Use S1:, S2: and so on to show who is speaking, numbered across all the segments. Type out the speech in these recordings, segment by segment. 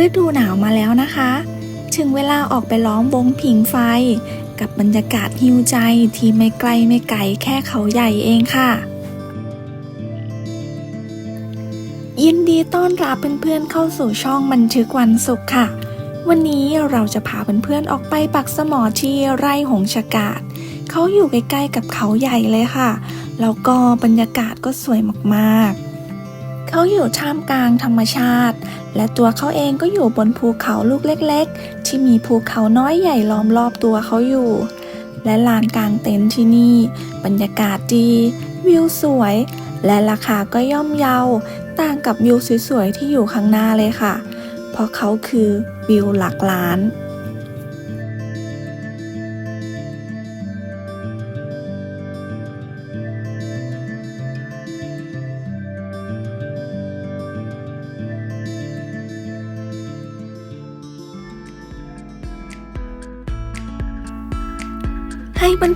S1: ฤดูหนาวมาแล้วนะคะ ถึงเวลาออกไปล้อมวงผิงไฟ กับบรรยากาศฮิวใจที่ไม่ไกลไม่ไกลแค่เขาใหญ่เองค่ะ ยินดีต้อนรับเพื่อนๆเข้าสู่ช่องบันทึกวันศุกร์ค่ะ วันนี้เราจะพาเพื่อนๆออกไปปักสมอที่ไร่หงชากาศเขาอยู่ใกล้ๆกับเขาใหญ่เลยค่ะ แล้วก็บรรยากาศก็สวยมากๆ เขาอยู่ท่ามกลางธรรมชาติ และตัวเขาเองก็อยู่บนภูเขาลูกเล็กๆ ที่มีภูเขาน้อยใหญ่ล้อมรอบตัวเขาอยู่ และลานกลางเต็นท์ที่นี่ บรรยากาศดี วิวสวย และราคาก็ย่อมเยา ต่างกับวิวสวยๆที่อยู่ข้างหน้าเลยค่ะ เพราะเขาคือวิวหลักล้าน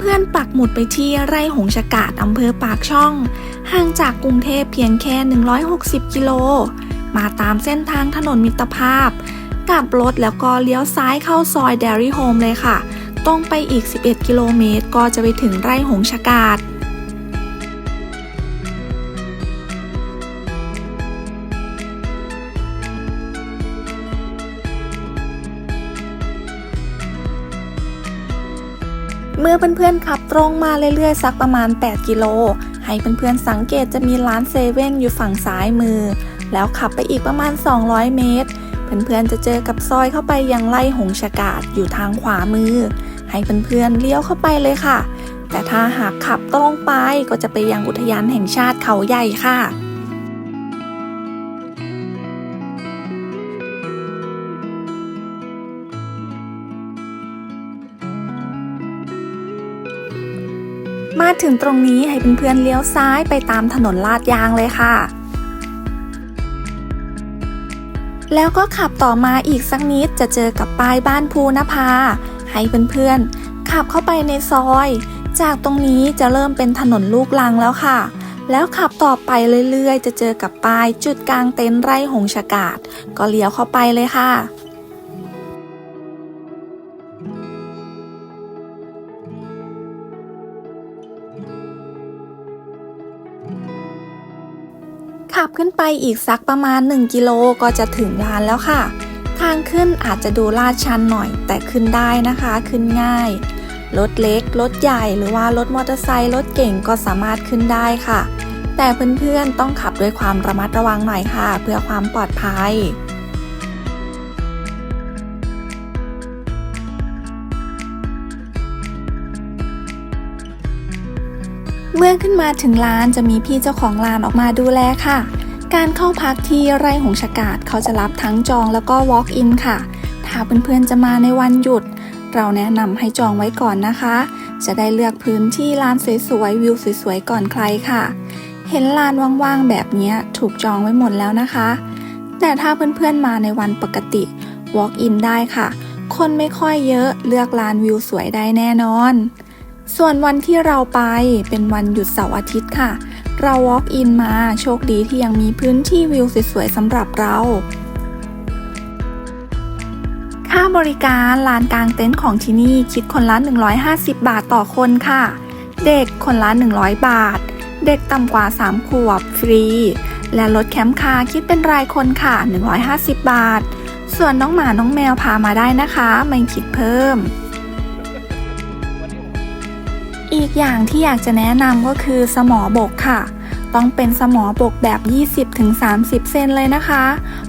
S1: เพื่อนๆ ปักหมุดไปที่ไร่หงชากาศอำเภอปากช่อง ห่างจากกรุงเทพเพียงแค่ 160 กิโล มาตามเส้นทางถนนมิตรภาพ กลับรถแล้วก็เลี้ยวซ้ายเข้าซอย Dairy Home เลยค่ะ ตรงไปอีก 11 กิโลเมตรก็จะไปถึงไร่หงชากาศ อเพื่อนๆขับตรงมาเรื่อยๆ สักประมาณ 8 กิโล ให้เพื่อนๆสังเกตจะมีร้านเซเว่นอยู่ฝั่งซ้ายมือ แล้วขับไปอีกประมาณ 200 เมตร เพื่อนๆจะเจอกับซอยเข้าไปยังไร่หงชากาศอยู่ทางขวามือ ให้เพื่อนๆเลี้ยวเข้าไปเลยค่ะ แต่ถ้าหากขับตรงไปก็จะไปยังอุทยานแห่งชาติเขาใหญ่ค่ะ ถึงตรงนี้ให้เพื่อนๆเลี้ยวซ้ายไปตามถนนลาดยางเลยค่ะ แล้วก็ขับต่อมาอีกสักนิดจะเจอกับป้ายบ้านภูนภา ให้เพื่อนๆ ขับเข้าไปในซอย จากตรงนี้จะเริ่มเป็นถนนลูกลังแล้วค่ะ แล้วขับต่อไปเรื่อยๆ จะเจอกับป้ายจุดกลางเต็นท์ไร่หงชากาศก็เลี้ยวเข้าไปเลยค่ะ ขับขึ้นไปอีกสักประมาณ 1 กิโลก็จะถึงร้านแล้วค่ะ ทางขึ้นอาจจะดูลาดชันหน่อย แต่ขึ้นได้นะคะขึ้นง่าย รถเล็ก รถใหญ่หรือว่ารถมอเตอร์ไซค์รถเก่งก็สามารถขึ้นได้ค่ะ แต่เพื่อนๆต้องขับด้วยความระมัดระวังหน่อยค่ะ เพื่อความปลอดภัย เมื่อขึ้นมาถึงร้านจะมีพี่เจ้าของร้านออกมาดูแลค่ะ การเข้าพักที่ไร่หงชากาศเขาจะรับทั้งจองแล้วก็ walk in ค่ะ ถ้าเพื่อนๆจะมาในวันหยุด เราแนะนำให้จองไว้ก่อนนะคะ จะได้เลือกพื้นที่ลานสวยๆวิวสวยๆก่อนใครค่ะ เห็นลานว่างๆแบบนี้ถูกจองไว้หมดแล้วนะคะ แต่ถ้าเพื่อนๆมาในวันปกติ walk in ได้ค่ะ คนไม่ค่อยเยอะเลือกลานวิวสวยได้แน่นอน ส่วนวันที่เราไปเป็นวันหยุดเสาร์อาทิตย์ค่ะ เรา walk in มาโชคดีที่ยังมีพื้นที่วิวสวยๆสำหรับเรา ค่าบริการลานกลางเต็นท์ของที่นี่คิดคนละ 150 บาทต่อคนค่ะ เด็กคนละ 100 บาท เด็กต่ำกว่า 3 ขวบฟรี และรถแคมป์คาคิดเป็นรายคนค่ะ 150 บาท ส่วนน้องหมาน้องแมวพามาได้นะคะ ไม่คิดเพิ่ม อีกอย่างที่อยากจะแนะนำก็คือสมอบกค่ะ ต้องเป็นสมอบกแบบ 20-30 เซนเลยนะคะ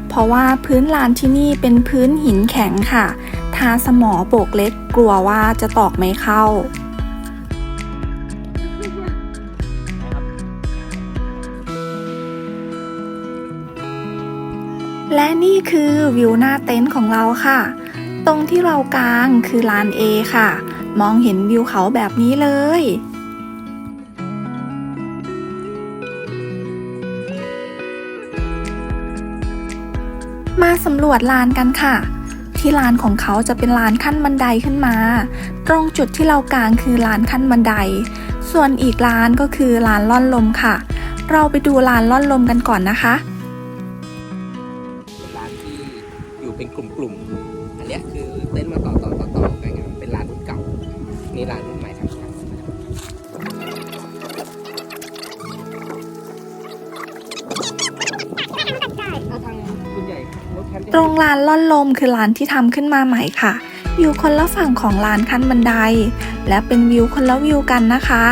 S1: เพราะว่าพื้นลานที่นี่เป็นพื้นหินแข็งค่ะถ้าสมอบกเล็กกลัวว่าจะตอกไม่เข้าและนี่คือวิวหน้าเต็นท์ของเราค่ะ ตรงที่เรากลางคือลาน A ค่ะ มองเห็นวิวเขาแบบนี้เลย มาสำรวจลานกันค่ะ ที่ลานของเขาจะเป็นลานขั้นบันไดขึ้นมา ตรงจุดที่เรากางคือลานขั้นบันได ส่วนอีกลานก็คือลานล่อนลมค่ะ เราไปดูลานล่อนลมกันก่อนนะคะ มคือลานที่ทำขึ้นมาใหม่ค่ะ อยู่คนละฝั่งของลานขั้นบันได และเป็นวิวคนละวิวกันนะคะ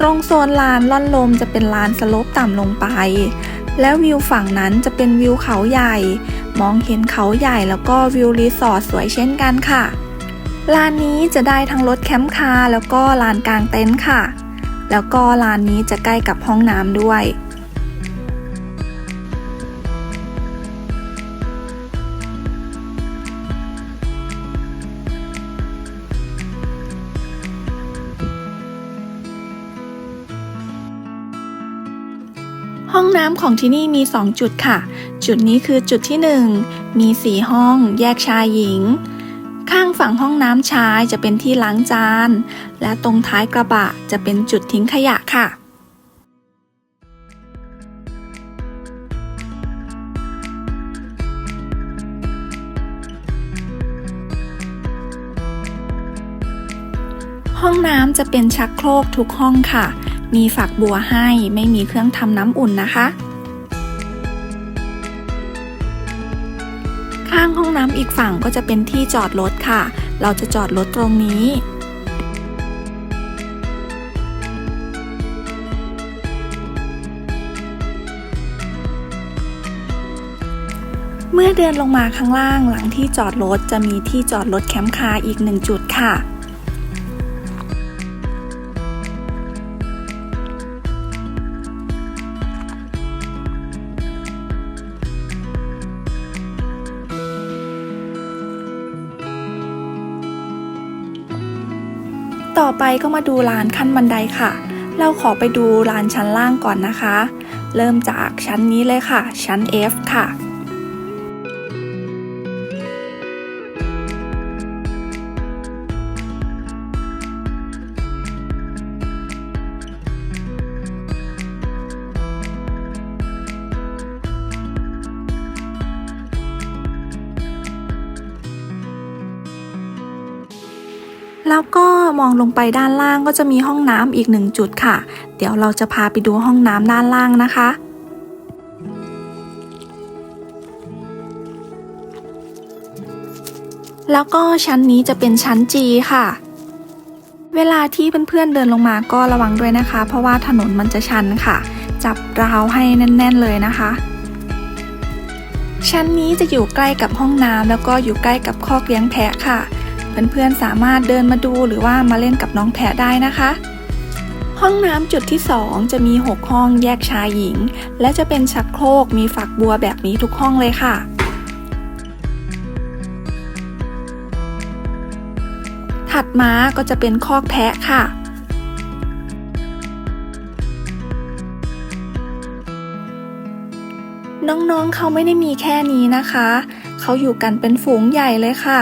S1: ตรงโซนลานล่อนลมจะเป็นลานสโลปต่ำลงไป แล้ววิวฝั่งนั้นจะเป็นวิวเขาใหญ่ มองเห็นเขาใหญ่แล้วก็วิวรีสอร์ทสวยเช่นกันค่ะลานนี้จะได้ทั้งรถแคมป์คาร์แล้วก็ลานกลางเต็นท์ค่ะ แล้วก็ลานนี้จะใกล้กับห้องน้ำด้วย ห้องน้ำของที่นี่มี 2 จุดค่ะ จุดนี้คือจุดที่ 1 มี 4 ห้องแยกชายหญิง ข้างฝั่งห้องน้ำชายจะเป็นที่ล้างจาน และตรงท้ายกระบะจะเป็นจุดทิ้งขยะค่ะห้องน้ำจะเป็นชักโครกทุกห้องค่ะ มีฝักบัวให้ไม่มีเครื่องทำน้ำอุ่นนะคะ ข้างห้องน้ำอีกฝั่งก็จะเป็นที่จอดรถค่ะ เราจะจอดรถตรงนี้เมื่อเดินลงมาข้างล่างหลังที่จอดรถจะมีที่จอดรถแคมป์คาร์อีกหนึ่งจุดค่ะ ต่อไปก็มาดูลานขั้นบันไดค่ะ เราขอไปดูลานชั้นล่างก่อนนะคะ เริ่มจากชั้นนี้เลยค่ะ ชั้น F ค่ะ มองลงไปด้านล่างก็จะมีห้องน้ำอีกหนึ่งจุดค่ะ เดี๋ยวเราจะพาไปดูห้องน้ำด้านล่างนะคะแล้วก็ชั้นนี้จะเป็นชั้น G ค่ะ เวลาที่เพื่อนๆเดินลงมาก็ระวังด้วยนะคะ เพราะว่าถนนมันจะชันค่ะ จับราวให้แน่น ๆเลยนะคะ ชั้นนี้จะอยู่ใกล้กับห้องน้ำแล้วก็อยู่ใกล้กับคอกเลี้ยงแพะค่ะ เพื่อนๆสามารถเดินมาดูหรือว่ามาเล่นกับน้องแพะได้นะคะ ห้องน้ำจุดที่ 2 จะมี 6 ห้องแยกชายหญิง และจะเป็นชักโครกมีฝักบัวแบบนี้ทุกห้องเลยค่ะถัดมาก็จะเป็นคอกแพะค่ะ น้องๆเขาไม่ได้มีแค่นี้นะคะ เขาอยู่กันเป็นฝูงใหญ่เลยค่ะ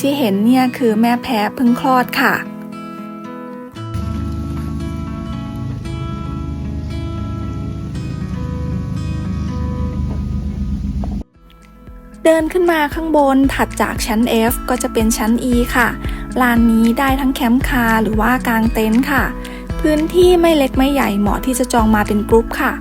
S1: ที่เห็นเนี่ยคือแม่แพะเพิ่งคลอดค่ะ เดินขึ้นมาข้างบนถัดจากชั้น F ก็จะเป็นชั้น E ค่ะ ลานนี้ได้ทั้งแคมป์คาร์หรือว่ากางเต็นท์ค่ะ พื้นที่ไม่เล็กไม่ใหญ่เหมาะที่จะจองมาเป็นกรุ๊ปค่ะ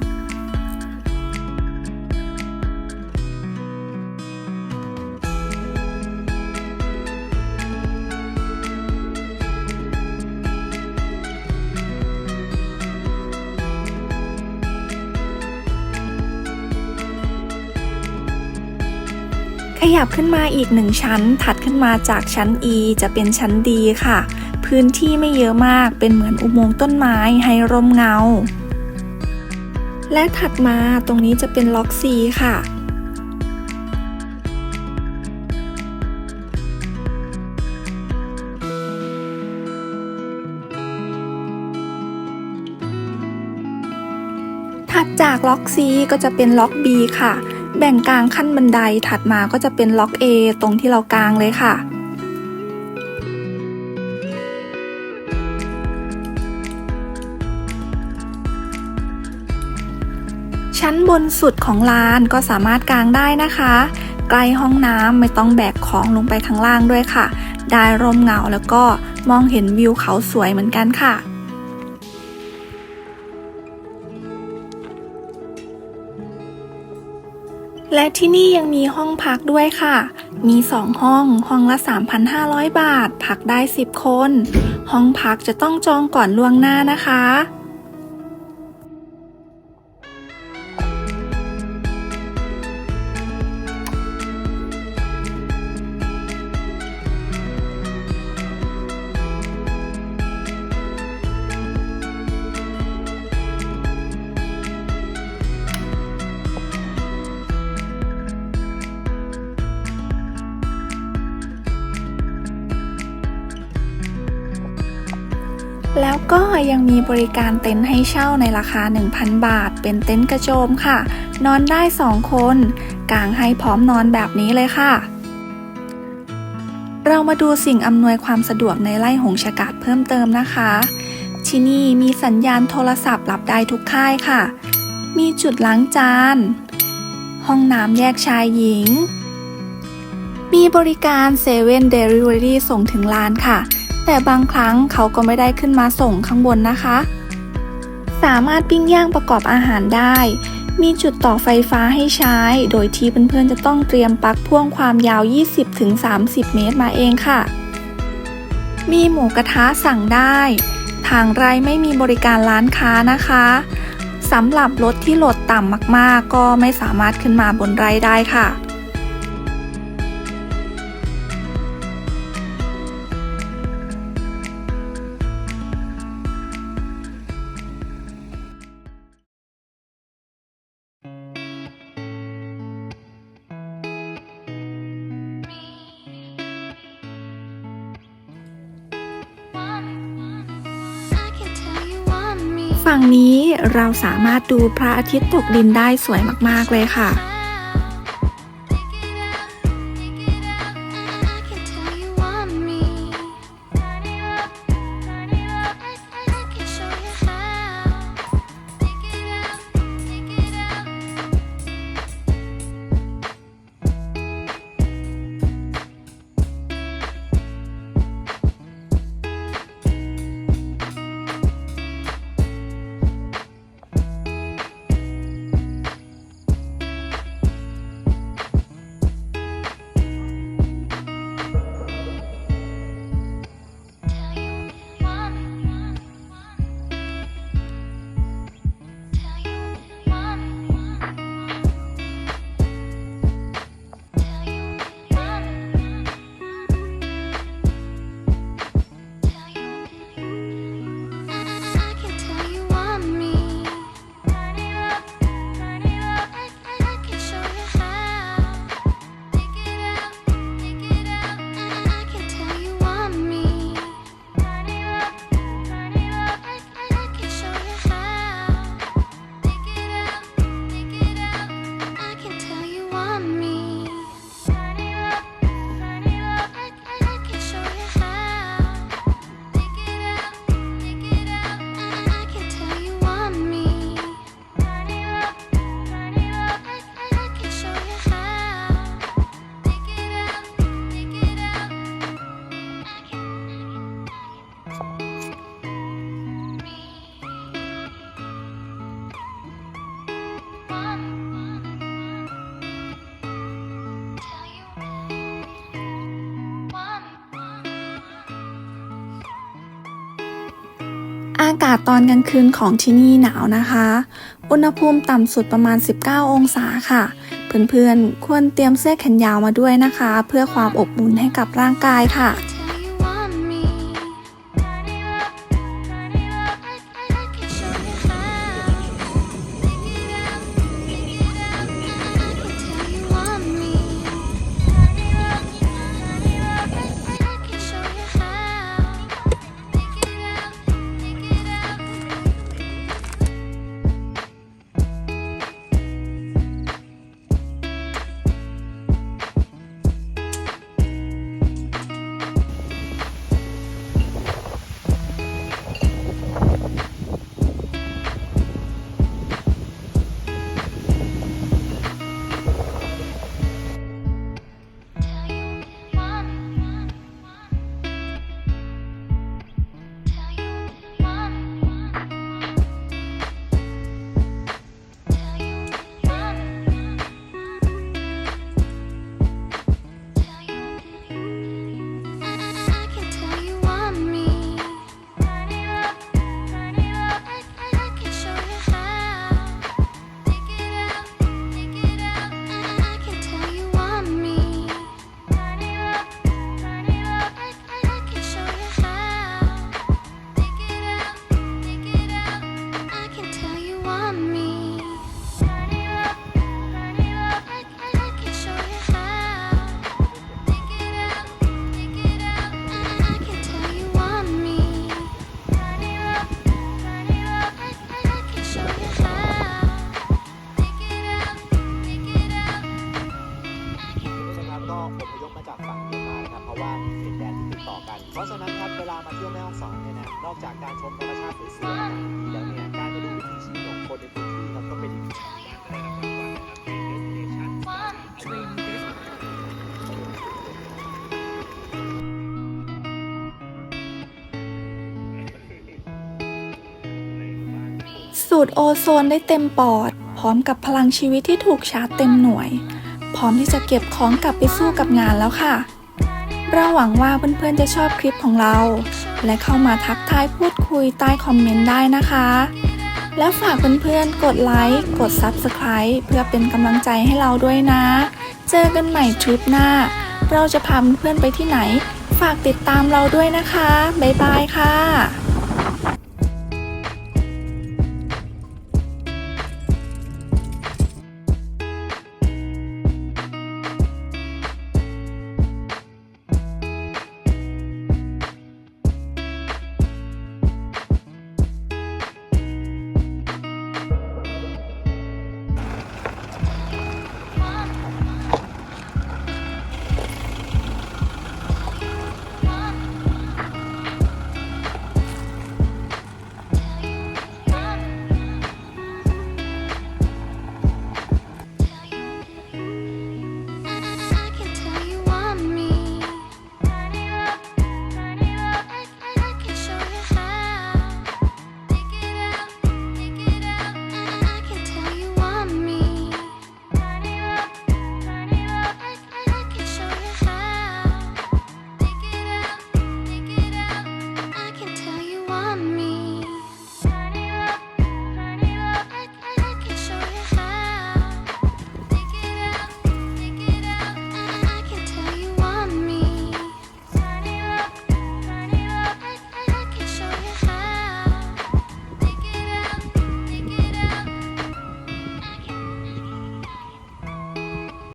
S1: ขึ้นมาอีกหนึ่งชั้น ถัดขึ้นมาจากชั้น E จะเป็นชั้น D ค่ะ พื้นที่ไม่เยอะมากเป็นเหมือนอุโมงค์ต้นไม้ให้ร่มเงา และถัดมาตรงนี้จะเป็นล็อก C ค่ะถัดจากล็อก C ก็จะเป็นล็อก B ค่ะ แบ่งกลางขั้นบันไดถัดมาก็จะเป็นล็อก A ตรงที่เรากลางเลยค่ะ ชั้นบนสุดของลานก็สามารถกางได้นะคะ ใกล้ห้องน้ำไม่ต้องแบกของลงไปข้างล่างด้วยค่ะ ได้ร่มเงาแล้วก็มองเห็นวิวเขาสวยเหมือนกันค่ะ และที่นี่ยังมีห้องพักด้วยค่ะ มี 2 ห้อง ห้องละ 3,500 บาท พักได้ 10 คน ห้องพักจะต้องจองก่อนล่วงหน้านะคะ ก็ยังมีบริการเต็นท์ให้เช่าในราคา 1,000 บาท เป็นเต็นท์กระโจมค่ะ นอนได้ 2 คนกางให้พร้อมนอนแบบนี้เลยค่ะ เรามาดูสิ่งอำนวยความสะดวกในไร่หงชะกาดเพิ่มเติมนะคะ ที่นี่มีสัญญาณโทรศัพท์รับได้ทุกค่ายค่ะ มีจุดล้างจาน ห้องน้ำแยกชายหญิง มีบริการเซเว่นเดลิเวอรี่ส่งถึงร้านค่ะ แต่บางครั้งเขาก็ไม่ได้ขึ้นมาส่งข้างบนนะคะ สามารถปิ้งย่างประกอบอาหารได้ มีจุดต่อไฟฟ้าให้ใช้ โดยที่เพื่อนๆจะต้องเตรียมปลั๊กพ่วงความยาว 20-30 เมตรมาเองค่ะ มีหมูกระทะสั่งได้ ทางไรไม่มีบริการร้านค้านะคะสำหรับรถที่โหลดต่ำมากๆ ก็ไม่สามารถขึ้นมาบนไรได้ค่ะ ฝั่งนี้เราสามารถดูพระอาทิตย์ตกดินได้สวยมากๆเลยค่ะาศตอนกลางคืนของที่นี่หนาวนะคะ อุณหภูมิต่ำสุดประมาณ 19 องศาค่ะ เพื่อนๆ ควรเตรียมเสื้อแขนยาวมาด้วยนะคะ เพื่อความอบอุ่นให้กับร่างกายค่ะ สูดโอโซนได้เต็มปอด พร้อมกับพลังชีวิตที่ถูกชาร์จเต็มหน่วย พร้อมที่จะเก็บของกลับไปสู้กับงานแล้วค่ะ เราหวังว่าเพื่อนๆจะชอบคลิปของเรา และเข้ามาทักทายพูดคุยใต้คอมเมนต์ได้นะคะ แล้วฝากเพื่อนๆกดไลค์กด Subscribe เพื่อเป็นกำลังใจให้เราด้วยนะ เจอกันใหม่ทริปหน้า เราจะพาเพื่อนๆไปที่ไหน ฝากติดตามเราด้วยนะคะบ๊ายบายค่ะ